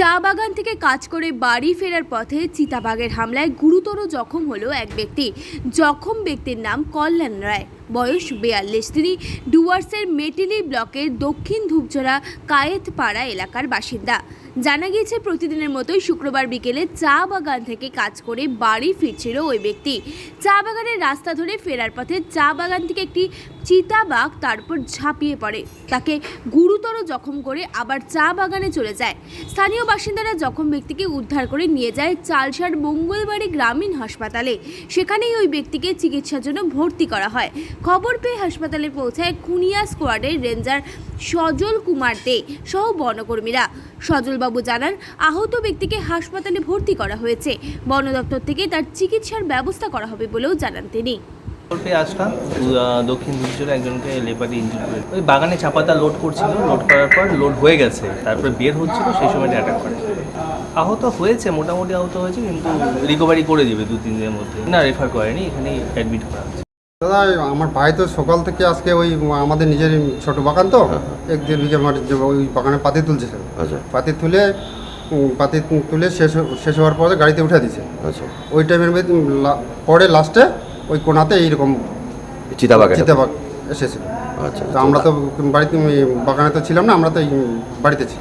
চা বাগান থেকে কাজ করে বাড়ি ফেরার পথে চিতাবাঘের হামলায় গুরুতর জখম হলো এক ব্যক্তি। জখম ব্যক্তির নাম কল্যাণ রায়। বয়স বেয়াল্লিশ। তিনি ডুয়ার্সের মেটিলি ব্লকের দক্ষিণ ধূপঝরা কায়েতপাড়া এলাকার বাসিন্দা। জানা গিয়েছে, প্রতিদিনের মতোই শুক্রবার বিকেলে চা বাগান থেকে কাজ করে বাড়ি ফিরছিল ওই ব্যক্তি। চা বাগানের রাস্তা ধরে ফেরার পথে চা বাগান থেকে একটি চিতাবাঘ তারপর ঝাঁপিয়ে পড়ে। তাকে গুরুতর জখম করে আবার চা বাগানে চলে যায়। স্থানীয় বাসিন্দারা জখম ব্যক্তিকে উদ্ধার করে নিয়ে যায় চালসার মঙ্গলবাড়ি গ্রামীণ হাসপাতালে। সেখানেই ওই ব্যক্তিকে চিকিৎসার জন্য ভর্তি করা হয়। খবর পেয়ে হাসপাতালে পৌঁছায় কুনিয়া স্কোয়াডের রেঞ্জার সজল কুমার দে সহ বনকর্মীরা। সজলবাবু জানান, আহত ব্যক্তিকে হাসপাতালে ভর্তি করা হয়েছে। বন দপ্তর থেকে তার চিকিৎসার ব্যবস্থা করা হবে বলেও জানান তিনি। পেয়ে আসলাম দক্ষিণ দুর্যোগে একজনকে লেপারি ইঞ্জুরি ওই বাগানে চাপাতা লোড করছিল, লোড করার পর লোড হয়ে গেছে, তারপরে বের হচ্ছিল, সেই সময় অ্যাটাক করে। আহত হয়েছে, মোটামুটি আহত হয়েছে, কিন্তু রিকভারি করে দিবে দু তিন দিনের মধ্যে। না রেফার করেনি, এখানেই অ্যাডমিট করা হচ্ছে দাদা আমার ভাই তো সকাল থেকে আজকে ওই আমাদের নিজের ছোট বাগান তো এক দেড় বিঘা মাটির ওই বাগানে পাতি তুলছে। আচ্ছা। পাতি তুলে পাতি তুলে শেষ শেষ হওয়ার পরে গাড়িতে উঠে দিছে। আচ্ছা। ওই টাইমের পরে লাস্টে ওই কোনাতে এইরকম চিতাবাগ? চিতাবাগ এসেছিল। আচ্ছা। আমরা তো বাড়িতে বাগানে তো ছিলাম না আমরা তো এই বাড়িতে ছিলাম।